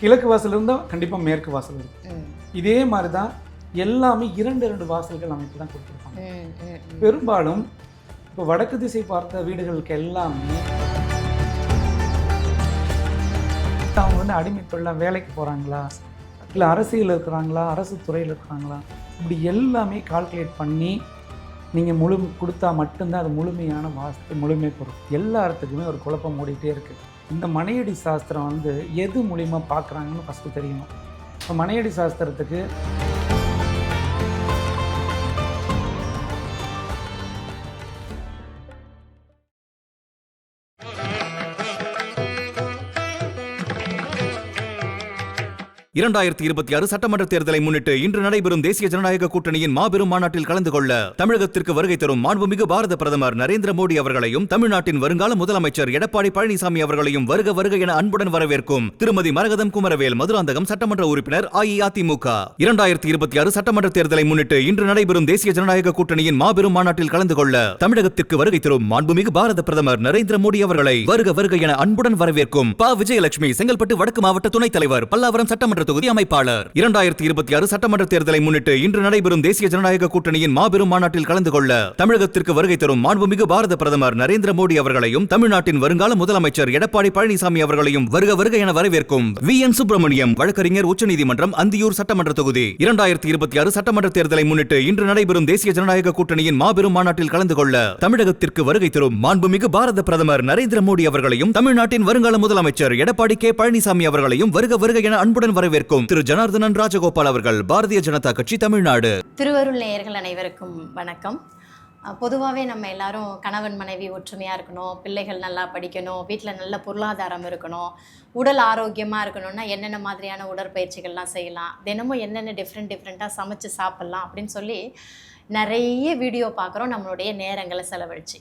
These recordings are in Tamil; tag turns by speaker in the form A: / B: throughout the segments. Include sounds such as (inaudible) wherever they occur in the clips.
A: கிழக்கு வாசல் இருந்தால் கண்டிப்பாக மேற்கு வாசல் இருக்கும். இதே மாதிரி தான் எல்லாமே இரண்டு இரண்டு வாசல்கள் அமைப்பு தான் கொடுத்துருப்பாங்க. பெரும்பாலும் இப்போ வடக்கு திசை பார்த்த வீடுகளுக்கு எல்லாமே அவங்க வந்து அடிமை தொழிலா வேலைக்கு போகிறாங்களா இல்லை அரசியல் இருக்கிறாங்களா? அரசு துறையில் இருக்கிறாங்களா? இப்படி எல்லாமே கால்குலேட் பண்ணி நீங்கள் முழு கொடுத்தா மட்டும்தான் அது முழுமையான வாஸ்து முழுமை பொருள். எல்லா இடத்துக்குமே ஒரு குழப்பம் ஓடிட்டே இருக்குது இந்த மனையடி சாஸ்திரம் வந்து எது மூலிமா பார்க்குறாங்கன்னு ஃபஸ்ட்டு தெரியணும் இப்போ மனையடி சாஸ்திரத்துக்கு
B: இரண்டாயிரத்தி இருபத்தி ஆறு சட்டமன்ற தேர்தலை முன்னிட்டு இன்று நடைபெறும் தேசிய ஜனநாயக கூட்டணியின் மாபெரும் மாநாட்டில் கலந்து கொள்ள தமிழகத்திற்கு வருகை தரும் மாண்புமிகு பாரத பிரதமர் நரேந்திர மோடி அவர்களையும் தமிழ்நாட்டின் வருங்கால முதலமைச்சர் எடப்பாடி பழனிசாமி அவர்களையும் வருக வருக என அன்புடன் வரவேற்கும் திருமதி மரகதம் குமரவேல் மதுராந்தகம் சட்டமன்ற உறுப்பினர் அஇஅதிமுக. இரண்டாயிரத்தி இருபத்தி ஆறு சட்டமன்ற தேர்தலை முன்னிட்டு இன்று நடைபெறும் தேசிய ஜனநாயக கூட்டணியின் மாபெரும் மாநாட்டில் கலந்து கொள்ள தமிழகத்திற்கு வருகை தரும் மாண்புமிகு பாரத பிரதமர் நரேந்திர மோடி அவர்களை வருக வருக என அன்புடன் வரவேற்கும் ப. விஜயலட்சுமி செங்கல்பட்டு வடக்கு மாவட்ட துணைத் தலைவர் பல்லாவரம் சட்டமன்ற தொகுதி அமைப்பாளர். இரண்டாயிரத்தி இருபத்தி ஆறு சட்டமன்ற தேர்தலை முன்னிட்டு இன்று நடைபெறும் தேசிய ஜனநாயக கூட்டணியின் மாபெரும் மாநாட்டில் கலந்து கொள்ள தமிழகத்திற்கு வருகை தரும் மாண்புமிகு பாரத பிரதமர் நரேந்திர மோடி அவர்களையும் தமிழ்நாட்டின் வருங்கால முதலமைச்சர் எடப்பாடி பழனிசாமி அவர்களையும் வருக வருக என வரவேற்கும் வி. என். சுப்பிரமணியம் வழக்கறிஞர் உச்சநீதிமன்றம் அந்தியூர் சட்டமன்ற தொகுதி. இரண்டாயிரத்தி இருபத்தி ஆறு சட்டமன்ற தேர்தலை முன்னிட்டு இன்று நடைபெறும் தேசிய ஜனநாயக கூட்டணியின் மாபெரும் மாநாட்டில் கலந்து கொள்ள தமிழகத்திற்கு வருகை தரும் மாண்புமிகு பாரத பிரதமர் நரேந்திர மோடி அவர்களையும் தமிழ்நாட்டின் வருங்கால முதலமைச்சர் எடப்பாடி கே. பழனிசாமி அவர்களையும் வருக வருக என அன்புடன் வரவேற்கும் திரு ஜனார்தனன் ராஜகோபால் அவர்கள் பாரதிய ஜனதா கட்சி தமிழ்நாடு.
C: திருவருள் நேயர்கள் அனைவருக்கும் வணக்கம். பொதுவாகவே நம்ம எல்லாரும் கணவன் மனைவி ஒற்றுமையாக இருக்கணும் பிள்ளைகள் நல்லா படிக்கணும் வீட்டில் நல்ல பொருளாதாரம் இருக்கணும் உடல் ஆரோக்கியமாக இருக்கணும்னா என்னென்ன மாதிரியான உடற்பயிற்சிகள்லாம் செய்யலாம் தினமும் என்னென்ன டிஃப்ரெண்ட் டிஃப்ரெண்ட்டாக சமைச்சு சாப்பிட்லாம் அப்படின்னு சொல்லி நிறைய வீடியோ பார்க்குறோம் நம்மளுடைய நேரங்களை செலவழிச்சு.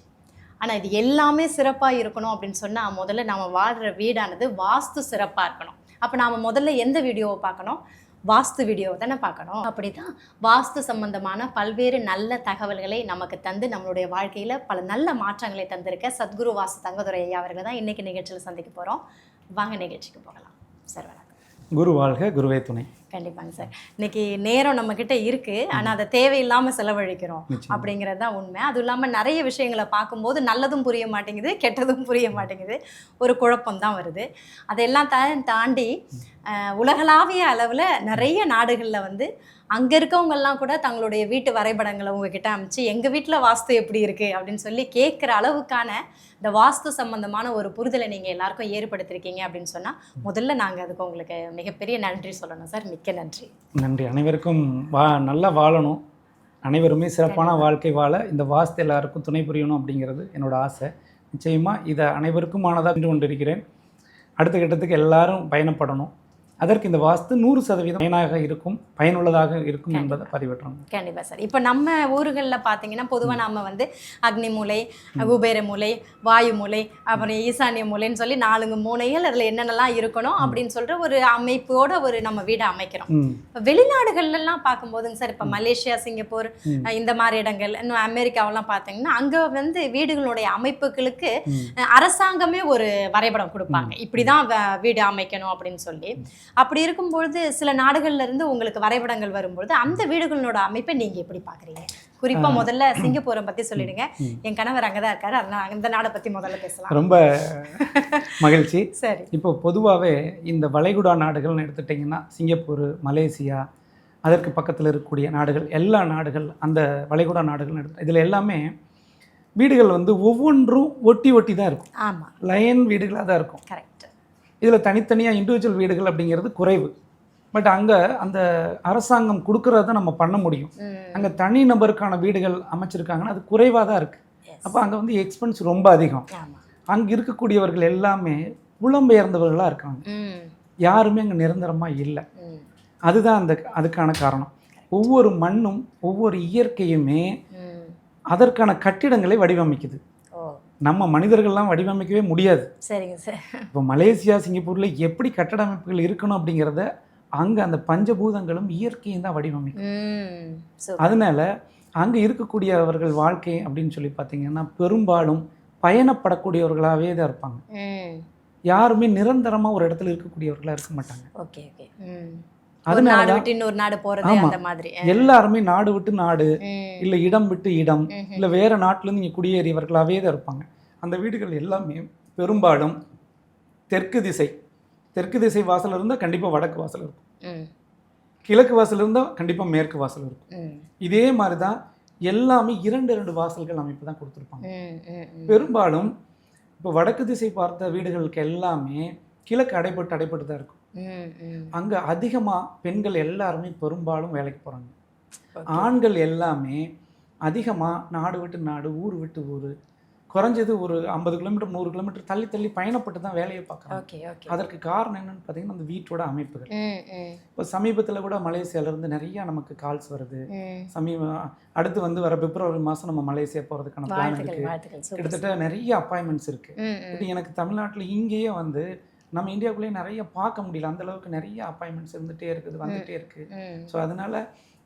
C: ஆனால் இது எல்லாமே சிறப்பாக இருக்கணும் அப்படின்னு சொன்னால் முதல்ல நம்ம வாழ்கிற வீடானது வாஸ்து சிறப்பாக இருக்கணும். அப்போ நாம் முதல்ல எந்த வீடியோவை பார்க்கணும்? வாஸ்து வீடியோவை தானே பார்க்கணும். அப்படி தான் வாஸ்து சம்பந்தமான பல்வேறு நல்ல தகவல்களை நமக்கு தந்து நம்மளுடைய வாழ்க்கையில் பல நல்ல மாற்றங்களை தந்திருக்க சத்குரு வாஸ்து தங்கதுரை ஐயா அவர்கள் தான் இன்றைக்கி நிகழ்ச்சியில் சந்திக்க போகிறோம் வாங்க நிகழ்ச்சிக்கு போகலாம். சார் வணக்கம்.
A: குரு வாழ்க குருவே துணை.
C: கண்டிப்பாங்க சார். இன்னைக்கு நேரம் நம்மக்கிட்ட இருக்குது ஆனால் அதை தேவையில்லாமல் செலவழிக்கிறோம். அப்படிங்கிறது தான் உண்மை. அதுவும் இல்லாமல் நிறைய விஷயங்களை பார்க்கும்போது நல்லதும் புரிய மாட்டேங்குது கெட்டதும் புரிய மாட்டேங்குது. ஒரு குழப்பம் தான் வருது. அதெல்லாம் தாண்டி உலகளாவிய அளவில் நிறைய நாடுகளில் வந்து அங்கே இருக்கவங்கெல்லாம் கூட தங்களுடைய வீட்டு வரைபடங்களை உங்ககிட்ட அமைச்சு எங்கள் வீட்டில் வாஸ்து எப்படி இருக்குது அப்படின்னு சொல்லி கேட்குற அளவுக்கான இந்த வாஸ்து சம்பந்தமான ஒரு புரிதலை நீங்கள் எல்லாருக்கும் ஏற்படுத்திருக்கீங்க அப்படின்னு சொன்னால் முதல்ல நாங்கள் அதுக்கு உங்களுக்கு மிகப்பெரிய நன்றி சொல்லணும் சார். மிக்க நன்றி.
A: நன்றி. அனைவருக்கும் வா நல்லா வாழணும். அனைவருமே சிறப்பான வாழ்க்கை வாழ இந்த வாஸ்து எல்லாருக்கும் துணை புரியணும் அப்படிங்கிறது என்னோட ஆசை. நிச்சயமாக இதை அனைவருக்குமானதாக சென்று கொண்டிருக்கிறேன். அடுத்த கட்டத்துக்கு எல்லாரும் பயணப்படணும். அதற்கு இந்த வாஸ்து நூறு சதவீதம் பயனாக இருக்கும் பயனுள்ளதாக இருக்கும் என்பதை பதிவிட்டுறோம்
C: கண்டிப்பாக சார். இப்போ நம்ம ஊர்களில் பார்த்தீங்கன்னா பொதுவாக நம்ம வந்து அக்னி மூலை குபேர மூலை வாயு மூலை அப்புறம் ஈசானிய மூலைன்னு சொல்லி நாலுங்க மூலைகள் அதில் என்னென்னலாம் இருக்கணும் அப்படின்னு சொல்கிற ஒரு அமைப்போட ஒரு நம்ம வீடை அமைக்கிறோம். இப்போ வெளிநாடுகள்லாம் பார்க்கும்போதுங்க சார் இப்போ மலேசியா சிங்கப்பூர் இந்த மாதிரி இடங்கள் இன்னும் அமெரிக்காவெல்லாம் பார்த்தீங்கன்னா அங்கே வந்து வீடுகளுடைய அமைப்புகளுக்கு அரசாங்கமே ஒரு வரைபடம் கொடுப்பாங்க. இப்படி தான் வீடு அமைக்கணும் அப்படின்னு சொல்லி. அப்படி இருக்கும்பொழுது சில நாடுகள்ல இருந்து உங்களுக்கு வரைபடங்கள் வரும்பொழுது அந்த வீடுகளோட அமைப்பை நீங்க எப்படி பாக்குறீங்க? குறிப்பா முதல்ல சிங்கப்பூரை பத்தி சொல்லிடுங்க. என் கணவர் அங்கதான் இருக்காரு. அதனால அந்த நாடை பத்தி முதல்ல பேசலாம்.
A: ரொம்ப (laughs) மகிழ்ச்சி.
C: சரி.
A: இப்போ பொதுவாகவே இந்த வளைகுடா நாடுகள்னு எடுத்துட்டிங்கன்னா சிங்கப்பூர் மலேசியா அதற்கு பக்கத்தில் இருக்கக்கூடிய நாடுகள் எல்லா நாடுகள் அந்த வளைகுடா நாடுகள்னு எடுத்து இதில் எல்லாமே வீடுகள் வந்து ஒவ்வொன்றும் ஒட்டி ஒட்டி தான் இருக்கும்.
C: ஆமா.
A: லைன் வீடுகளாக தான் இருக்கும்.
C: கரெக்ட்
A: இதில் தனித்தனியாக இண்டிவிஜுவல் வீடுகள் அப்படிங்கிறது குறைவு. பட் அங்கே அந்த அரசாங்கம் கொடுக்கறத நம்ம பண்ண முடியும். அங்கே தனி நபருக்கான வீடுகள் அமைச்சிருக்காங்கன்னா அது குறைவாக தான் இருக்குது அப்போ அங்கே வந்து எக்ஸ்பென்ஸ் ரொம்ப அதிகம். அங்கே இருக்கக்கூடியவர்கள் எல்லாமே புலம்பெயர்ந்தவர்களாக இருக்காங்க. யாருமே அங்கே நிரந்தரமாக இல்லை. அதுதான் அந்த அதுக்கான காரணம். ஒவ்வொரு மண்ணும் ஒவ்வொரு இயற்கையுமே அதற்கான கட்டிடங்களை வடிவமைக்குது. நம்ம மனிதர்கள்லாம் வடிவமைக்கவே முடியாது.
C: சரிங்க சார்.
A: இப்போ மலேசியா சிங்கப்பூரில் எப்படி கட்டட அமைப்புகள் இருக்கணும் அப்படிங்கிறத அங்கே அந்த பஞ்சபூதங்களும் இயற்கையும் தான் வடிவமைக்கும். அதனால அங்கே இருக்கக்கூடியவர்கள் வாழ்க்கை அப்படின்னு சொல்லி பார்த்தீங்கன்னா பெரும்பாலும் பயணப்படக்கூடியவர்களாகவே தான் இருப்பாங்க. யாருமே நிரந்தரமா ஒரு இடத்துல இருக்கக்கூடியவர்களா இருக்க மாட்டாங்க.
C: Okay okay. நாடு விட்டு இன்னொரு நாடு போறது. அந்த மாதிரி
A: எல்லாருமே நாடு விட்டு நாடு. இல்ல இடம் விட்டு இடம். இல்ல வேற நாட்டுல இருந்து இங்க குடியேறியவர்களாவே தான் இருப்பாங்க அந்த வீடுகள் எல்லாமே பெரும்பாலும் தெற்கு திசை தெற்கு திசை வாசல் இருந்தால் கண்டிப்பா வடக்கு வாசல் இருக்கும். கிழக்கு வாசல் இருந்தால் கண்டிப்பா மேற்கு வாசல் இருக்கும். இதே மாதிரி தான் எல்லாமே இரண்டு இரண்டு வாசல்கள் அமைப்பு தான் கொடுத்துருப்பாங்க. பெரும்பாலும் இப்போ வடக்கு திசை பார்த்த வீடுகளுக்கு எல்லாமே கிழக்கு அடைப்பட்டு அடைப்பட்டு தான் இருக்கும். அங்க அதிகமா பெண்கள் எல்லாருமே பெரும்பாலும் வேலைக்கு போறாங்க. ஆண்கள் எல்லாமே அதிகமா நாடு விட்டு நாடு ஊர் விட்டு ஊர் குறைஞ்சது ஒரு ஐம்பது கிலோமீட்டர் நூறு கிலோமீட்டர் தள்ளி தள்ளி பயணப்பட்டு தான் வேலையை பார்க்குறாங்க அதற்கு காரணம் என்னன்னு பார்த்தீங்கன்னா அந்த வீட்டோட அமைப்புகள். இப்போ சமீபத்தில் கூட மலேசியால இருந்து நிறைய நமக்கு கால்ஸ் வருது. சமீப அடுத்து வந்து வர பிப்ரவரி மாதம் நம்ம மலேசியா போகிறதுக்கான பிளான்
C: வாழ்த்துக்கள்
A: இருக்கு
C: வாழ்த்துக்கள் சூப்பர்
A: கிட்டத்தட்ட நிறைய அப்பாயின்மெண்ட்ஸ் இருக்கு
C: ம். ம்.
A: இப்படி எனக்கு தமிழ்நாட்டில் இங்கேயே வந்து நம்ம இந்தியாவுக்குள்ளேயே நிறைய பார்க்க முடியல. அந்த அளவுக்கு நிறைய அப்பாயின்மெண்ட்ஸ் இருந்துகிட்டே இருக்குது வந்துகிட்டே இருக்கு. ஸோ அதனால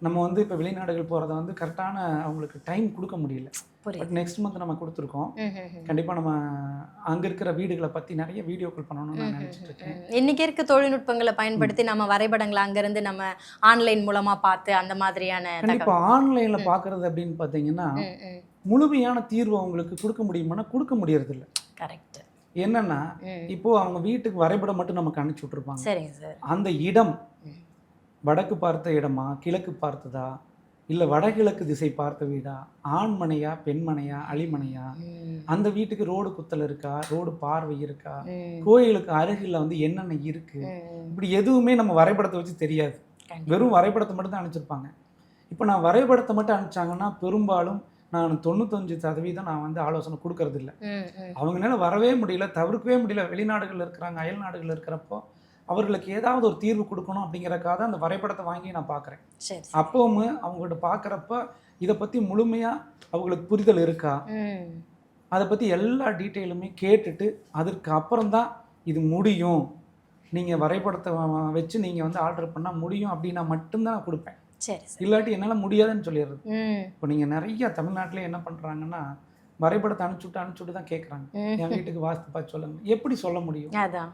A: நம்ம வந்து இப்போ வெளிநாடுகள் போகிறத வந்து கரெக்டான அவங்களுக்கு டைம் கொடுக்க முடியல. பட் நெக்ஸ்ட் மந்த் நம்ம கொடுத்துருக்கோம். கண்டிப்பாக நம்ம அங்கே இருக்கிற வீடுகளை பற்றி நிறைய வீடியோக்கள் பண்ணணும்னு நான் நினச்சிட்டு இருக்கேன்.
C: ம். இன்னைக்கு இருக்க தொழில்நுட்பங்களை பயன்படுத்தி நம்ம வரைபடங்களை அங்கிருந்து நம்ம ஆன்லைன் மூலமா பார்த்து அந்த மாதிரியான
A: கண்டிப்பாக ஆன்லைனில் பார்க்குறது அப்படின்னு பார்த்தீங்கன்னா முழுமையான தீர்வு அவங்களுக்கு கொடுக்க முடியுமானா கொடுக்க முடியறதில்ல.
C: கரெக்ட்
A: என்னன்னா இப்போ அவங்க வீட்டுக்கு வரைபடம் மட்டும் நமக்கு அனுப்பிச்சி விட்ருப்பாங்க
C: சரிங்க சார்.
A: அந்த இடம். வடக்கு பார்த்த இடமா கிழக்கு பார்த்ததா இல்லை வடகிழக்கு திசை பார்த்த வீடா ஆண்மனையா பெண்மனையா அழிமனையா அந்த வீட்டுக்கு ரோடு குத்தல் இருக்கா? ரோடு பார்வை இருக்கா? கோயிலுக்கு அருகில் வந்து என்னென்ன இருக்கு? இப்படி எதுவுமே நம்ம வரைபடத்தை வச்சு தெரியாது. வெறும் வரைபடத்தை மட்டும் தான் அனுப்பிச்சிருப்பாங்க. இப்போ நான் வரைபடத்தை மட்டும் அனுப்பிச்சாங்கன்னா பெரும்பாலும் நான் தொண்ணூத்தஞ்சு சதவீதம் நான் வந்து ஆலோசனை கொடுக்கறது இல்ல அவங்களால வரவே முடியல தவிர்க்கவே முடியல. வெளிநாடுகள் இருக்கிறாங்க அயல் நாடுகள் இருக்கிறப்போ அவர்களுக்கு ஏதாவது ஒரு தீர்வு கொடுக்கணும் அப்படிங்கறக்காக தான் அந்த வரைபடத்தை வாங்கி நான் பார்க்குறேன் அப்பவும் அவங்ககிட்ட பார்க்குறப்ப இதை பற்றி முழுமையாக அவங்களுக்கு புரிதல் இருக்கா. அதை பற்றி எல்லா டீட்டெயிலுமே கேட்டுட்டு அதற்கு அப்புறம் தான் இது முடியும். நீங்கள் வரைபடத்தை வச்சு நீங்கள் வந்து ஆர்டர் பண்ணால் முடியும் அப்படின்னா மட்டும்தான் நான் கொடுப்பேன்.
C: சரி
A: இல்லாட்டி என்னால் முடியாதுன்னு சொல்லிடுறது. இப்போ நீங்கள் நிறைய தமிழ்நாட்டிலே என்ன பண்ணுறாங்கன்னா வரைபடத்தை அனுப்பிச்சுட்டு அனுப்பிச்சுட்டு தான் கேட்குறாங்க. என் வீட்டுக்கு வாஸ்து பார்த்து சொல்லுங்க. எப்படி சொல்ல முடியும்?
C: அதான்.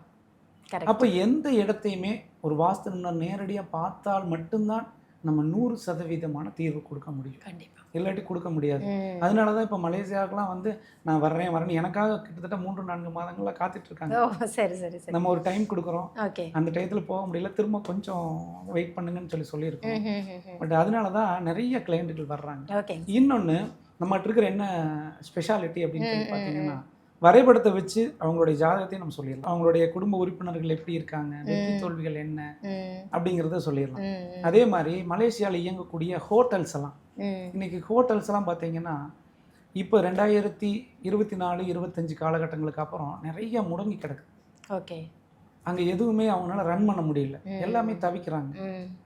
A: அப்போ எந்த இடத்தையுமே ஒரு வாஸ்து நேரடியாக பார்த்தால் மட்டும்தான் நம்ம நூறு சதவீதமான தீர்வு கொடுக்க முடியும்.
C: கண்டிப்பா.
A: இல்லாட்டி கொடுக்க முடியாது. அதனால தான் இப்போ மலேசியாவுக்குலாம் வந்து நான் வர்றேன் வரேன் எனக்காக கிட்டத்தட்ட மூன்று நான்கு மாதங்களா காத்துட்டு இருக்காங்க
C: சரி சரி
A: நம்ம ஒரு டைம் கொடுக்குறோம்.
C: ஓகே.
A: அந்த டயத்தில் போக முடியல. திரும்ப கொஞ்சம் வெயிட் பண்ணுங்கன்னு சொல்லி சொல்லியிருக்கோம். பட் அதனால தான் நிறைய கிளைண்ட்டுகள் வர்றாங்க. இன்னொன்று நம்மகிட்ட இருக்கிற என்ன ஸ்பெஷாலிட்டி அப்படின்னு சொல்லி பார்த்தீங்கன்னா வரைபடத்தை வச்சு அவங்களுடைய ஜாதகத்தையும் நம்ம சொல்லிடலாம். அவங்களுடைய குடும்ப உறுப்பினர்கள் எப்படி இருக்காங்க வெற்றி. தோல்விகள் என்ன அப்படிங்கிறத சொல்லிடலாம். அதே மாதிரி மலேசியாவில் இயங்கக்கூடிய ஹோட்டல்ஸ் எல்லாம். இன்னைக்கு ஹோட்டல்ஸ் எல்லாம் பார்த்தீங்கன்னா இப்போ ரெண்டாயிரத்தி இருபத்தி நாலு இருபத்தஞ்சு காலகட்டங்களுக்கு அப்புறம் நிறைய முடங்கி கிடக்கு.
C: ஓகே.
A: அங்கே எதுவுமே அவங்களால ரன் பண்ண முடியல. எல்லாமே தவிக்கிறாங்க.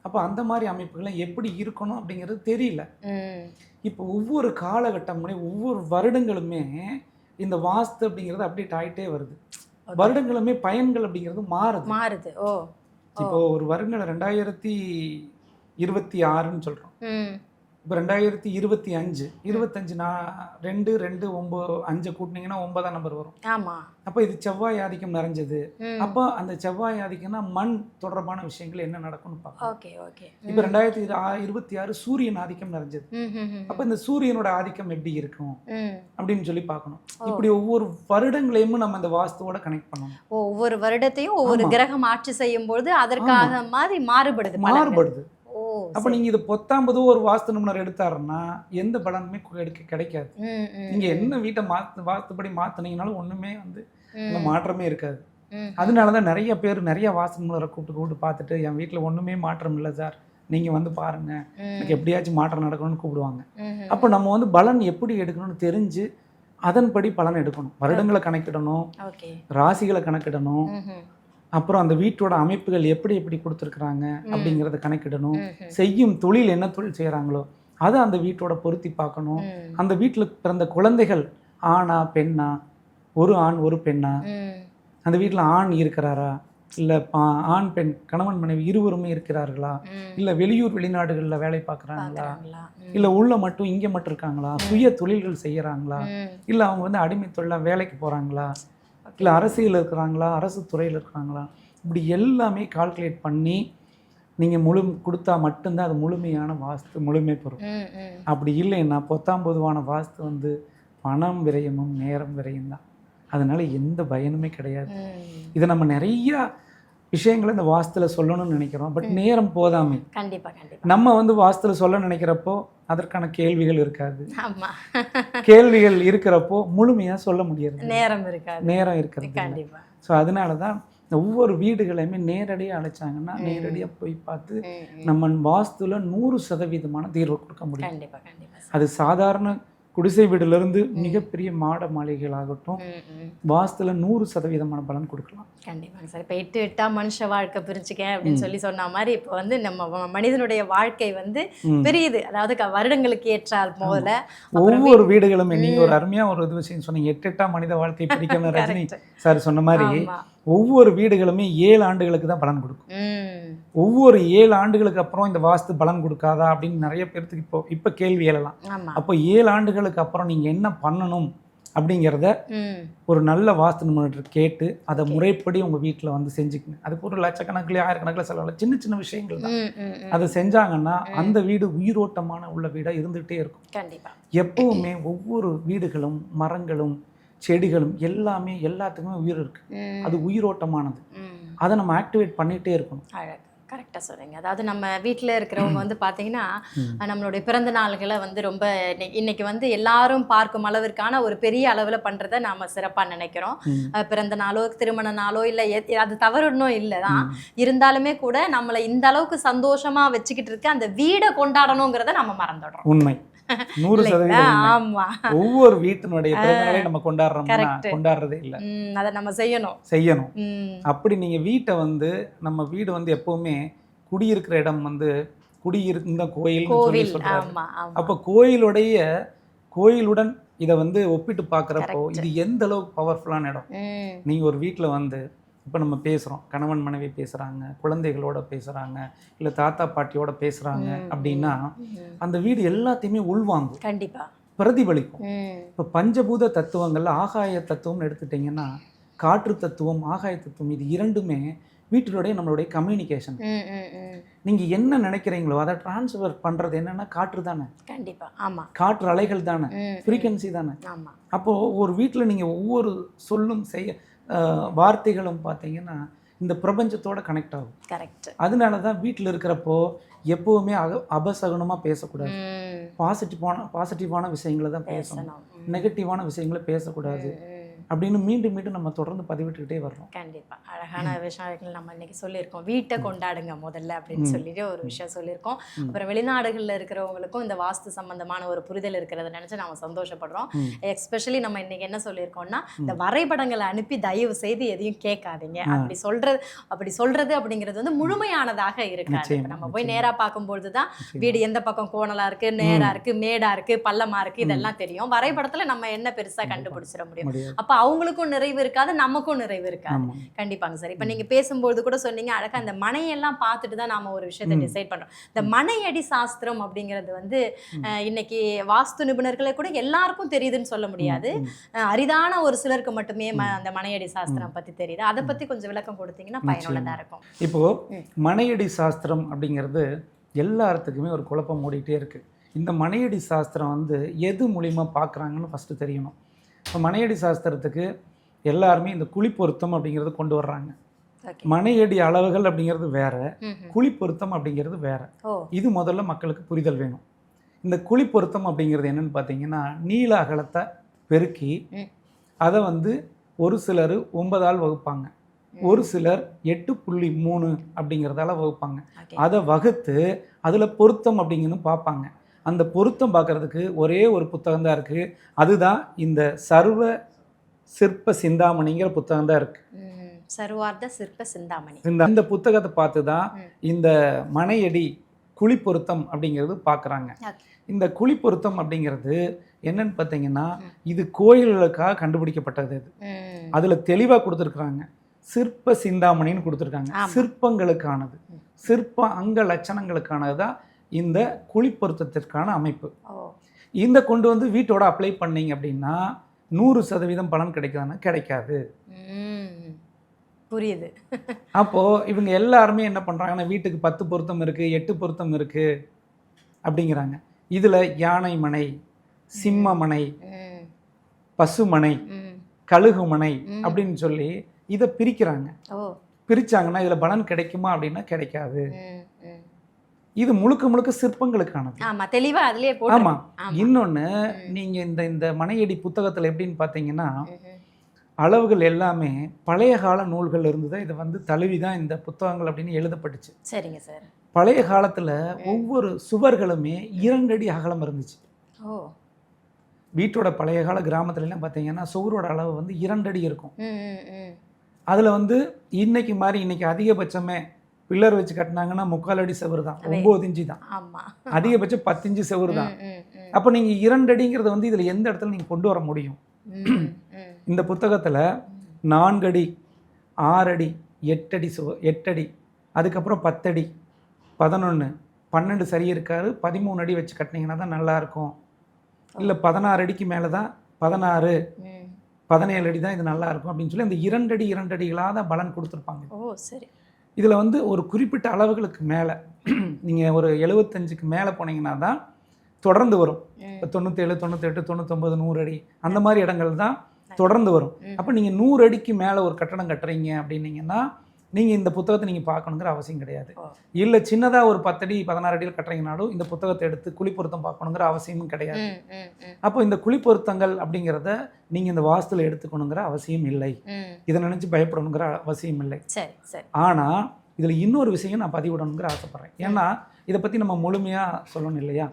A: அப்போ அந்த மாதிரி அமைப்புகளை எப்படி இருக்கணும் அப்படிங்கிறது தெரியல. இப்போ ஒவ்வொரு காலகட்டமும் ஒவ்வொரு வருடங்களுமே இந்த வாஸ்து அப்படிங்கிறது அப்டேட் ஆயிட்டே வருது. வருடங்களுமே பயன்கள் அப்படிங்கிறது மாறுது.
C: மாறுது. ஓ.
A: இப்போ ஒரு வருடங்கள் ரெண்டாயிரத்தி இருபத்தி ஆறுன்னு சொல்றோம்.
C: ம்.
A: இப்போ ரெண்டாயிரத்தி இருபத்தி அஞ்சு இருபத்தஞ்சு நான் ரெண்டு ரெண்டு ஒம்பது அஞ்சு கூட்டினீங்கன்னா ஒன்பதாம் நம்பர் வரும்.
C: ஆமா.
A: அப்போ இது செவ்வாய் ஆதிக்கம் நிறைஞ்சது. அப்போ அந்த செவ்வாய் ஆதிக்கம்னா மண் தொடர்பான விஷயங்கள் என்ன நடக்கும்னு பார்க்கலாம்
C: ஓகே ஓகே.
A: இப்போ ரெண்டாயிரத்தி இருபத்தி ஆறு சூரியன் ஆதிக்கம் நிறைஞ்சது. அப்போ இந்த சூரியனோட ஆதிக்கம் எப்படி இருக்கும். அப்படின்னு சொல்லி பார்க்கணும். இப்படி ஒவ்வொரு வருடங்களையும் நம்ம இந்த வாஸ்துவோட கனெக்ட் பண்ணணும்.
C: ஒவ்வொரு வருடத்தையும் ஒவ்வொரு. கிரகம் ஆட்சி செய்யும் பொழுது அதற்காக மாதிரி மாறுபடுது.
A: மாறுபடுது. அப்போ நீங்க இது பொத்தாம்பது ஒரு வாஸ்து நிபுணர் எடுத்தாருன்னா எந்த பலனுமே கிடைக்க கிடைக்காது. நீங்க என்ன வீட்டை மாத்து வாஸ்துப்படி மாத்துனீங்கனாலும் ஒண்ணுமே வந்து மாற்றமே இருக்காது.
C: ம்,
A: அதனால தான் நிறைய பேர் நிறைய வாஸ்து நிபுணரை கூப்பிட்டு கூப்பிட்டு பார்த்துட்டு என் வீட்டில் ஒண்ணுமே மாற்றம் இல்லை சார். நீங்க வந்து பாருங்க. எனக்கு எப்படியாச்சும் மாற்றம் நடக்கணும்னு கூப்பிடுவாங்க. அப்போ நம்ம வந்து பலன் எப்படி எடுக்கணும்னு தெரிஞ்சு அதன்படி பலன் எடுக்கணும். வருடங்களை கணக்கிடணும். ராசிகளை கணக்கிடணும். அப்புறம் அந்த வீட்டோட அமைப்புகள் எப்படி எப்படி கொடுத்துருக்குறாங்க அப்படிங்கிறத கணக்கிடணும். செய்யும் தொழில் என்ன தொழில் செய்கிறாங்களோ அதை அந்த வீட்டோட பொருத்தி பார்க்கணும். அந்த வீட்டில் பிறந்த குழந்தைகள் ஆணா பெண்ணா ஒரு ஆண் ஒரு பெண்ணா? அந்த வீட்டில் ஆண் இருக்கிறாரா? இல்லை ஆண் பெண் கணவன் மனைவி இருவருமே இருக்கிறார்களா. இல்லை வெளியூர் வெளிநாடுகளில் வேலை பார்க்குறாங்களா? இல்லை உள்ள மட்டும் இங்கே மட்டும் இருக்காங்களா? சுய தொழில்கள் செய்கிறாங்களா இல்லை அவங்க வந்து அடிமை தொழிலாக வேலைக்கு போகிறாங்களா இல்லை அரசியல் இருக்கிறாங்களா? அரசு துறையில் இருக்கிறாங்களா? இப்படி எல்லாமே கால்குலேட் பண்ணி நீங்கள் முழு கொடுத்தா மட்டும்தான் அது முழுமையான வாஸ்து முழுமை பெறும் அப்படி இல்லைன்னா பொத்தாம் பொதுவான வாஸ்து வந்து பணம் விரயமும் நேரம் விரயம் தான் அதனால எந்த பயனுமே கிடையாது. இதை நம்ம நிறைய விஷயங்களை இந்த வாஸ்துல சொல்லணும்னு நினைக்கிறோம். பட் நேரம் போதாமை.
C: கண்டிப்பா கண்டிப்பா.
A: நம்ம வந்து வாஸ்துல சொல்ல நினைக்கிறப்போ அதற்கான கேள்விகள் இருக்காது. கேள்விகள் இருக்கிறப்போ முழுமையா சொல்ல முடியாது
C: நேரம் இருக்காது.
A: நேரம் இருக்கிறது
C: கண்டிப்பா.
A: ஸோ அதனால தான் ஒவ்வொரு வீடுகளையுமே நேரடியாக அழைச்சாங்கன்னா நேரடியாக போய் பார்த்து. நம்ம வாஸ்துல நூறு சதவீதமான தீர்வு கொடுக்க முடியும். அது சாதாரண குடிசை வீடுலேருந்து மிகப்பெரிய மாட மாளிகைகளாகட்டும் வாஸ்துல நூறு சதவீதமான பலன் கொடுக்கலாம்.
C: கண்டிப்பாங்க சார். இப்போ எட்டு எட்டா மனுஷ வாழ்க்கை பிரிச்சுக்க அப்படின்னு சொல்லி சொன்ன மாதிரி இப்போ வந்து நம்ம மனிதனுடைய வாழ்க்கை வந்து. பிரியுது. அதாவது வருடங்களுக்கு ஏற்றால் போல.
A: ஒவ்வொரு வீடுகளுமே நீங்க ஒரு அருமையா ஒரு இது விஷயம் சொன்னீங்க. எட்டு எட்டா மனித வாழ்க்கை பிடிக்கணும் (laughs) ரஜினி சார் சொன்ன மாதிரி ஒவ்வொரு வீடுகளுமே ஏழு ஆண்டுகளுக்கு தான் பலன் கொடுக்கும். ஒவ்வொரு ஏழு ஆண்டுகளுக்கு அப்புறம் இந்த வாஸ்து பலன் கொடுக்காதா அப்படின்னு நிறைய பேர்த்துக்கு இப்போ இப்போ கேள்வி எழலாம். அப்போ ஏழு ஆண்டுகளுக்கு அப்புறம் நீங்க என்ன பண்ணணும் அப்படிங்கிறத ஒரு நல்ல வாஸ்து நிபுணர்கிட்ட கேட்டு அதை முறைப்படி உங்க வீட்டில் வந்து செஞ்சுக்கங்க. அதுக்கு ஒரு லட்சக்கணக்கில் ஆயிரக்கணக்கில் செலவில் சின்ன சின்ன விஷயங்கள் தான். அதை செஞ்சாங்கன்னா அந்த வீடு உயிரோட்டமான உள்ள வீடாக இருந்துகிட்டே இருக்கும். எப்பவுமே ஒவ்வொரு வீடுகளும் மரங்களும் செடிகளும் எல்லாமே எல்லாத்துக்குமே உயிர் இருக்கு. அது உயிரோட்டமானது. அதை நம்ம ஆக்டிவேட் பண்ணிகிட்டே இருக்கணும்.
C: கரெக்டாக சொல்றீங்க அதாவது நம்ம வீட்டில் இருக்கிறவங்க வந்து பார்த்தீங்கன்னா நம்மளுடைய பிறந்த நாள்களை வந்து ரொம்ப இன்னை- இன்னைக்கு வந்து எல்லாரும் பார்க்கும் அளவிற்கான ஒரு பெரிய அளவில் பண்ணுறத நாம சிறப்பாக நினைக்கிறோம். பிறந்த நாளோ திருமண நாளோ இல்லை அது தவறுன்னும் இல்லை தான். இருந்தாலுமே கூட நம்மளை இந்த அளவுக்கு சந்தோஷமா வச்சுக்கிட்டு இருக்க அந்த வீடை கொண்டாடணுங்கிறத நம்ம மறந்துடுறோம்.
A: உண்மை. நூறு? சதவீதம்.
C: ஆமா
A: ஒவ்வொரு வீட்டினுடைய பிறந்தநாளை நம்ம கொண்டாடுறோம்னா
C: Correct.
A: கொண்டாடுறதே இல்லை
C: அதை நம்ம செய்யணும்
A: செய்யணும் அப்படி நீங்க வீட்டை வந்து நம்ம வீடு வந்து எப்பவுமே குடியிருக்கிற இடம் வந்து குடியிருந்த கோயில் அப்போ கோயிலுடைய கோயிலுடன் இதை வந்து ஒப்பிட்டு பார்க்குறப்போ
C: Correct.
A: இது எந்த அளவுக்கு பவர்ஃபுல்லான இடம் நீங்கள் ஒரு வீட்டில் வந்து இப்போ நம்ம பேசுகிறோம் கணவன் மனைவி பேசுகிறாங்க குழந்தைகளோட பேசுகிறாங்க இல்லை தாத்தா பாட்டியோட பேசுகிறாங்க அப்படின்னா. அந்த வீடு எல்லாத்தையுமே உள்வாங்கும்.
C: கண்டிப்பா.
A: பிரதிபலிக்கும். இப்போ பஞ்சபூத தத்துவங்கள்ல ஆகாய தத்துவம்னு எடுத்துட்டிங்கன்னா காற்று தத்துவம் ஆகாய தத்துவம் இது இரண்டுமே வீட்டினுடைய நம்மளுடைய கம்யூனிகேஷன் நீங்கள் என்ன நினைக்கிறீங்களோ அதை டிரான்ஸ்ஃபர் பண்ணுறது என்னன்னா காற்று தானே?
C: கண்டிப்பா. ஆமா.
A: காற்று அலைகள் தானே? ஃப்ரீக்வன்சி தானே?
C: ஆமா.
A: அப்போது ஒரு வீட்டில் நீங்கள் ஒவ்வொரு சொல்லும் செய்ய வார்த்தைகளும் பார்த்தீங்கன்னா இந்த பிரபஞ்சத்தோட கனெக்ட் ஆகும்.
C: கரெக்ட்
A: அதனால தான் வீட்டில் இருக்கிறப்போ எப்போவுமே அக அபசகுனமாக பேசக்கூடாது. பாசிட்டிவான பாசிட்டிவான விஷயங்களை தான் பேசணும். நெகட்டிவான விஷயங்களை பேசக்கூடாது. அப்படின்னு மீண்டும் மீண்டும் நம்ம தொடர்ந்து பதிவிட்டுக்கிட்டே வர்றோம்.
C: கண்டிப்பா. அழகான விஷயங்கள் நம்ம இன்னைக்கு சொல்லியிருக்கோம். வீட்டை கொண்டாடுங்க முதல்ல அப்படின்னு சொல்லிட்டு ஒரு விஷயம் சொல்லியிருக்கோம். அப்புறம் வெளிநாடுகள்ல இருக்கிறவங்களுக்கும் இந்த வாஸ்து சம்பந்தமான ஒரு புரிதல் இருக்கிறத நினைச்சு நாம சந்தோஷப்படுறோம். எஸ்பெஷலி நம்ம இன்னைக்கு என்ன சொல்லியிருக்கோம்னா இந்த வரைபடங்களை அனுப்பி தயவு செய்து எதையும் கேட்காதீங்க. அப்படி சொல்றது அப்படி சொல்றது அப்படிங்கிறது வந்து முழுமையானதாக இருக்காது. நம்ம போய் நேரா பார்க்கும்பொழுது தான் வீடு எந்த பக்கம் கோணலா இருக்கு நேரா இருக்கு மேடா இருக்கு பள்ளமா இருக்கு இதெல்லாம் தெரியும். வரைபடத்துல நம்ம என்ன பெருசா கண்டுபிடிச்சிட முடியும்? அப்ப அவங்களுக்கும் நிறைவு இருக்காது நமக்கும் நிறைவு இருக்காது. கண்டிப்பாங்க சார். இப்போ நீங்க பேசும்போது கூட சொன்னீங்க அழகா இந்த மனையெல்லாம் பார்த்துட்டு தான் நாம ஒரு விஷயத்தை டிசைட் பண்றோம். இந்த மனையடி சாஸ்திரம் அப்படிங்கிறது வந்து இன்னைக்கு வாஸ்து நிபுணர்களை கூட எல்லாருக்கும் தெரியுதுன்னு சொல்ல முடியாது. அரிதான ஒரு சிலருக்கு மட்டுமே அந்த மனையடி சாஸ்திரம் பத்தி தெரியுது. அதை பத்தி கொஞ்சம் விளக்கம் கொடுத்தீங்கன்னா பயனுள்ளதா இருக்கும்.
A: இப்போது. மனையடி சாஸ்திரம் அப்படிங்கிறது எல்லாத்துக்குமே ஒரு குழப்பம் ஓடிட்டே இருக்குது இந்த மனையடி சாஸ்திரம் வந்து எது மூலிமா பார்க்குறாங்கன்னு ஃபஸ்ட்டு தெரியணும். இப்போ மனையடி சாஸ்திரத்துக்கு எல்லாருமே இந்த குழி பொருத்தம் அப்படிங்கிறது கொண்டு வர்றாங்க. மனையடி அளவுகள் அப்படிங்கிறது வேற. குழி பொருத்தம் அப்படிங்கிறது வேற. இது முதல்ல மக்களுக்கு புரிதல் வேணும். இந்த குழி பொருத்தம் அப்படிங்கிறது என்னன்னு பார்த்தீங்கன்னா நீள அகலத்தை பெருக்கி. அதை வந்து ஒரு சிலர் ஒன்பதால் வகுப்பாங்க. ஒரு சிலர் எட்டு புள்ளி மூணு அப்படிங்கிறதால வகுப்பாங்க. அதை வகுத்து அதில் பொருத்தம் அப்படிங்கன்னு பார்ப்பாங்க அந்த பொருத்தம் பார்க்கறதுக்கு ஒரே ஒரு புத்தகம் தான் இருக்குது அதுதான் இந்த சர்வ சிற்ப சிந்தாமணிங்கிற புத்தகம் தான் இருக்குது
C: சர்வார்த்த சிற்ப சிந்தாமணி
A: இந்த புத்தகத்தை பார்த்து தான். இந்த மனையடி குழி பொருத்தம் அப்படிங்கிறது பார்க்குறாங்க. இந்த குழி பொருத்தம் அப்படிங்கிறது என்னன்னு பார்த்தீங்கன்னா. இது கோயில்களுக்காக கண்டுபிடிக்கப்பட்டது இது அதில் தெளிவாக கொடுத்துருக்குறாங்க சிற்ப சிந்தாமணின்னு கொடுத்துருக்காங்க. சிற்பங்களுக்கானது. சிற்ப அங்க லட்சணங்களுக்கானது தான் இந்த குழி பொருத்தத்திற்கான அமைப்பு இந்த கொண்டு வந்து வீட்டோட அப்ளை பண்ணீங்க அப்படின்னா நூறு சதவீதம் பலன் கிடைக்குதான்னா கிடைக்காது.
C: புரியுது (laughs)
A: அப்போது இவங்க எல்லாருமே என்ன பண்ணுறாங்கன்னா வீட்டுக்கு பத்து பொருத்தம் இருக்குது எட்டு பொருத்தம் இருக்குது அப்படிங்கிறாங்க இதில் யானை மனை சிம்ம மனை. பசுமனை
C: ம்.
A: கழுகு மனை
C: ம்.
A: அப்படின்னு சொல்லி இதை பிரிக்கிறாங்க பிரிச்சாங்கன்னா இதில் பலன் கிடைக்குமா அப்படின்னா கிடைக்காது. இது முழுக்க முழுக்க சிற்பங்களுக்கானது.
C: ஆமா தெளிவா அதுலயே ஆமா.
A: இன்னொன்று நீங்கள் இந்த இந்த மனையடி புத்தகத்தில் எப்படின்னு பார்த்தீங்கன்னா
C: ம்ஹும்.
A: அளவுகள் எல்லாமே பழைய கால நூல்கள் இருந்து தான் இதை வந்து தழுவி தான் இந்த புத்தகங்கள் அப்படின்னு எழுதப்பட்டுச்சு.
C: சரிங்க சார்.
A: பழைய காலத்தில் ஒவ்வொரு சுவர்களுமே இரண்டடி அகலம் இருந்துச்சு.
C: ஓ.
A: வீட்டோட பழைய கால கிராமத்துல எல்லாம் பார்த்தீங்கன்னா சுவரோட அளவு வந்து இரண்டடி இருக்கும். அதில் வந்து இன்னைக்கு மாதிரி இன்னைக்கு அதிகபட்சமே பில்லர் வச்சு கட்டினாங்கன்னா முக்கால் அடி செவரு தான். ஒம்பது இன்ச்சு தான். அதிகபட்சம் பத்து இன்ச்சு செவரு தான். அப்போ நீங்கள் இரண்டடிங்கிறத வந்து இதில் எந்த இடத்துல நீங்கள் கொண்டு வர முடியும்? இந்த புத்தகத்தில் நான்கடி ஆறடி எட்டடி சுவ எட்டடி அதுக்கப்புறம் பத்தடி பதினொன்று பன்னெண்டு சரி இருக்காரு பதிமூணு அடி வச்சு கட்டினீங்கன்னா தான் நல்லாயிருக்கும் இல்லை பதினாறு அடிக்கு மேலே தான் பதினாறு. பதினேழு அடி தான் இது நல்லா இருக்கும் அப்படின்னு சொல்லி அந்த இரண்டடி இரண்டடிகளாக தான் பலன் கொடுத்துருப்பாங்க.
C: ஓ சரி.
A: இதில் வந்து ஒரு குறிப்பிட்ட அளவுகளுக்கு மேலே நீங்கள் ஒரு எழுபத்தஞ்சுக்கு மேலே போனீங்கன்னா தான் தொடர்ந்து வரும். இப்போ தொண்ணூற்றேழு தொண்ணூத்தெட்டு தொண்ணூத்தொம்பது நூறு அடி அந்த மாதிரி இடங்கள் தான் தொடர்ந்து வரும். அப்போ நீங்கள் நூறு அடிக்கு மேலே ஒரு கட்டடம் கட்டுறீங்க அப்படின்னீங்கன்னா நீங்கள் இந்த புத்தகத்தை நீங்கள் பார்க்கணுங்கிற அவசியம் கிடையாது. இல்லை சின்னதாக ஒரு பத்தடி பதினாறு அடியில் கட்டுறீங்கனாலும் இந்த புத்தகத்தை எடுத்து குழி பொருத்தம் பார்க்கணுங்கிற அவசியமும் கிடையாது. அப்போ இந்த குழி பொருத்தங்கள் அப்படிங்கிறத நீங்கள் இந்த வாஸ்துல எடுத்துக்கணுங்கிற அவசியம் இல்லை. இதை நினச்சி பயப்படணுங்கிற அவசியம் இல்லை. ஆனால் இதில் இன்னொரு விஷயம் நான் பதிவிடணுங்கிற ஆசைப்பட்றேன். ஏன்னா இதை பற்றி நம்ம முழுமையாக சொல்லணும் இல்லையா?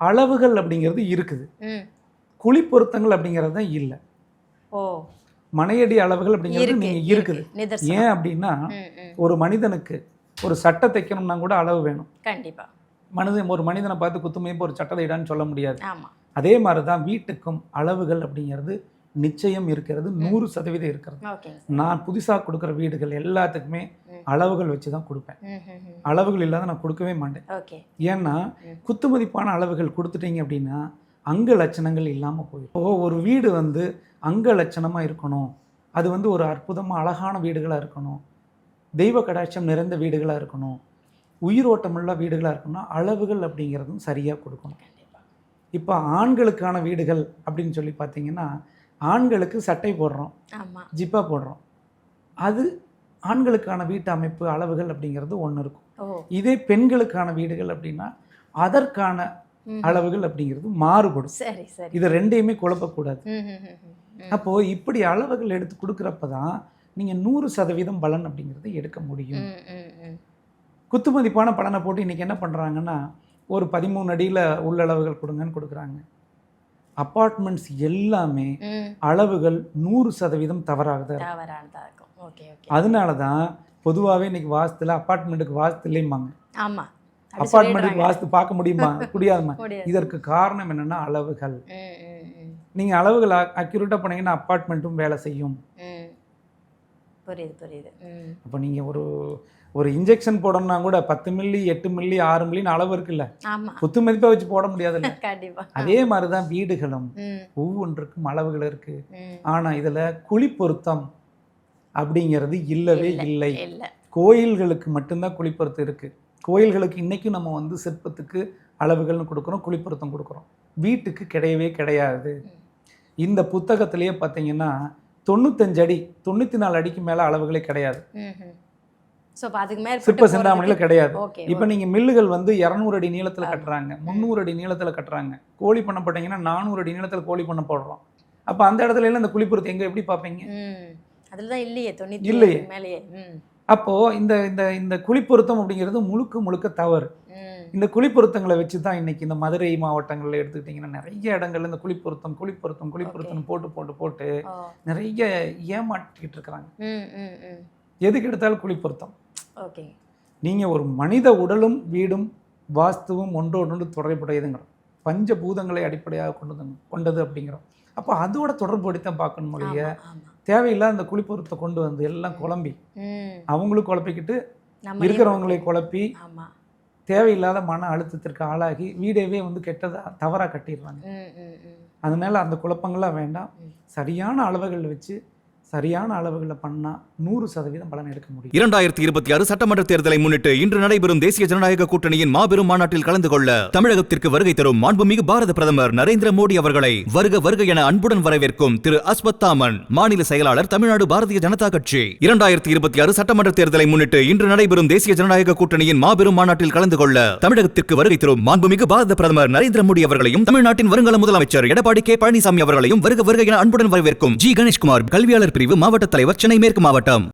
A: அளவுகள் அப்படிங்கிறது இருக்குது.
C: ம்.
A: குழி பொருத்தங்கள் அப்படிங்கிறது தான் இல்லை.
C: ஓ.
A: மனையடி அளவுகள் அப்படிங்கிறது நீங்கள் இருக்குது. ஏன் அப்படின்னா. ஒரு மனிதனுக்கு ஒரு சட்டை தைக்கணும்னா கூட அளவு வேணும்.
C: கண்டிப்பா.
A: மனிதன் ஒரு மனிதனை பார்த்து குத்துமையை ஒரு சட்டத்தை இடான்னு சொல்ல முடியாது. அதே மாதிரி தான் வீட்டுக்கும் அளவுகள் அப்படிங்கிறது நிச்சயம் இருக்கிறது நூறு சதவீதம் இருக்கிறது. நான் புதுசாக கொடுக்குற வீடுகள் எல்லாத்துக்குமே. அளவுகள் வச்சு தான் கொடுப்பேன். அளவுகள் இல்லாத நான் கொடுக்கவே மாட்டேன். ஏன்னா
C: ம்.
A: குத்துமதிப்பான அளவுகள் கொடுத்துட்டீங்க அப்படின்னா அங்க லட்சணங்கள் இல்லாமல் போயிடும். இப்போ ஒரு வீடு வந்து அங்க லட்சணமாக இருக்கணும். அது வந்து ஒரு அற்புதமாக அழகான வீடுகளாக இருக்கணும். தெய்வ கடாட்சம் நிறைந்த வீடுகளாக இருக்கணும். உயிரோட்டமுள்ள வீடுகளாக இருக்கணும் அளவுகள் அப்படிங்கிறதும் சரியாக கொடுக்கணும். இப்போ ஆண்களுக்கான வீடுகள் அப்படின்னு சொல்லி பார்த்தீங்கன்னா ஆண்களுக்கு சட்டை போடுறோம். ஜிப்பா போடுறோம். அது ஆண்களுக்கான வீட்டு அமைப்பு அளவுகள் அப்படிங்கிறது ஒன்று இருக்கும். இதே பெண்களுக்கான வீடுகள் அப்படின்னா அதற்கான. அளவுகள் அப்படிங்கிறது மாறுபடும்.
C: சரி சரி.
A: இதை ரெண்டையுமே குழப்பக்கூடாது. அப்போது இப்படி அளவுகள் எடுத்து கொடுக்குறப்ப தான் நீங்கள் நூறு சதவீதம் பலன் அப்படிங்கிறத எடுக்க முடியும். குத்துமதிப்பான பலனை போட்டு இன்றைக்கி என்ன பண்ணுறாங்கன்னா ஒரு பதிமூணு அடியில் உள்ளளவுகள் கொடுங்கன்னு கொடுக்குறாங்க. அப்பார்ட்மெண்ட்ஸ் எல்லாமே. அளவுகள் நூறு சதவீதம் தவறாக தான்
C: இருக்கும்.
A: அதனால தான் பொதுவாகவே இன்னைக்கு வாஸ்துல அப்பார்ட்மெண்ட்டுக்கு வாஸ்து இல்லைம்பாங்க
C: ஆமா. அப்படி
A: அப்பார்ட்மெண்ட்டுக்கு. வாஸ்து பார்க்க முடியுமா? (laughs) முடியாதுமா
C: முடியாது.
A: இதற்கு காரணம் என்னன்னா அளவுகள். நீங்கள் அளவுகள் அக்யூரேட்டாக போனீங்கன்னா அப்பார்ட்மெண்ட்டும் வேலை செய்யும்.
C: புரியுது புரியுது.
A: அப்போ நீங்கள் ஒரு ஒரு இன்ஜெக்ஷன் போடணும்னா கூட பத்து மில்லி எட்டு மில்லி ஆறு மில்லின்னு அளவு இருக்குல்ல. குத்து மதிப்பாக வச்சு போட முடியாதுல்ல. (laughs)
C: கண்டிப்பா.
A: அதே மாதிரி தான் வீடுகளும் ஒவ்வொன்றுக்கும் அளவுகள் இருக்கு.
C: ம்.
A: ஆனால் இதில் குழி பொருத்தம் அப்படிங்கிறது இல்லவே
C: இல்ல.
A: கோயில்களுக்கு மட்டும்தான் குழிப்பொருத்தம் இருக்கு. கோயில்களுக்கு இன்னைக்கும் நம்ம வந்து சிற்பத்துக்கு அளவுகள்னு கொடுக்குறோம் குழிப்பொருத்தம் கொடுக்குறோம். வீட்டுக்கு கிடையவே கிடையாது. இந்த புத்தகத்திலேயே பார்த்தீங்கன்னா தொண்ணூத்தஞ்சு அடி தொண்ணூற்றி நாலு அடிக்கு மேலே அளவுகளே கிடையாது. சிற்ப சிந்தாமணியில் கிடையாது. இப்போ நீங்கள் மில்லுகள் வந்து இரநூறு அடி நீளத்தில் கட்டுறாங்க. முந்நூறு அடி நீளத்தில் கட்டுறாங்க. கோழி பண்ண போட்டீங்கன்னா நானூறு அடி நீளத்தில் கோழி பண்ண போடுறோம். அப்போ அந்த இடத்துல எல்லாம் இந்த குழிப்பொருத்தம் எங்கே எப்படி பார்ப்பீங்க?
C: ம். அதுலதான் இல்லையே தொண்ணூத்தி
A: இல்லையே.
C: மேலேயே.
A: அப்போது இந்த இந்த இந்த குழிப்பொருத்தம் அப்படிங்கிறது முழுக்க முழுக்க தவறு. இந்த குழிப்பொருத்தங்களை வச்சு தான் இன்னைக்கு இந்த மதுரை மாவட்டங்களில் எடுத்துக்கிட்டிங்கன்னா நிறைய இடங்கள்ல இந்த குழிப்பொருத்தம் குழிப்பொருத்தம் குழிப்பொருத்தம் போட்டு போட்டு போட்டு நிறைய ஏமாற்றிக்கிட்டு இருக்கிறாங்க. எதுக்கு எடுத்தாலும் குழிப்பொருத்தம்.
C: ஓகே.
A: நீங்கள் ஒரு மனித உடலும் வீடும் வாஸ்துவும் ஒன்றோடொன்று தொடர்புடையதுங்கிறோம். பஞ்சபூதங்களை அடிப்படையாக கொண்டது கொண்டது அப்படிங்கிறோம். அப்போ அதோட தொடர்புபடி தான் பார்க்கணும் மொழிய தேவையில்லாத அந்த குழிப்பொருத்தத்தை கொண்டு வந்து எல்லாம் குழம்பி அவங்களும் குழப்பிக்கிட்டு இருக்கிறவங்களை குழப்பி தேவையில்லாத மன அழுத்தத்திற்கு ஆளாகி வீடவே வந்து கெட்டதாக தவறாக கட்டிடுறாங்க. அதனால அந்த குழப்பங்கள்லாம் வேண்டாம். சரியான அளவுகள் வச்சு சரியான அளவுகளில் பண்ணால் நூறு சதவீதம் பலன் எடுக்க முடியும்.
B: இரண்டாயிரத்தி இருபத்தி ஆறு சட்டமன்ற தேர்தலை முன்னிட்டு இன்று நடைபெறும் தேசிய ஜனநாயக கூட்டணியின் மாபெரும் மாநாட்டில் கலந்து கொள்ள தமிழகத்திற்கு வருகை தரும் மாண்புமிகு பாரத பிரதமர் நரேந்திர மோடி அவர்களை வருக வருக என அன்புடன் வரவேற்கும் திரு அஸ்வத்தாமன் மாநில செயலாளர் தமிழ்நாடு பாரதிய ஜனதா கட்சி. இரண்டாயிரத்தி இருபத்தி ஆறு சட்டமன்ற தேர்தலை முன்னிட்டு இன்று நடைபெறும் தேசிய ஜனநாயக கூட்டணியின் மாபெரும் மாநாட்டில் கலந்து கொள்ள தமிழகத்திற்கு வருகை தரும் மாண்புமிகு பாரத பிரதமர் நரேந்திர மோடி அவர்களையும் தமிழ்நாட்டின் வருங்கால முதலமைச்சர் எடப்பாடி கே பழனிசாமி அவர்களையும் வருக வருக என அன்புடன் வரவேற்கும் ஜி. கணேஷ்குமார் கல்வியாளர் பிரிவு மாவட்ட தலைவர் சென்னை மேற்கு மாவட்டம்.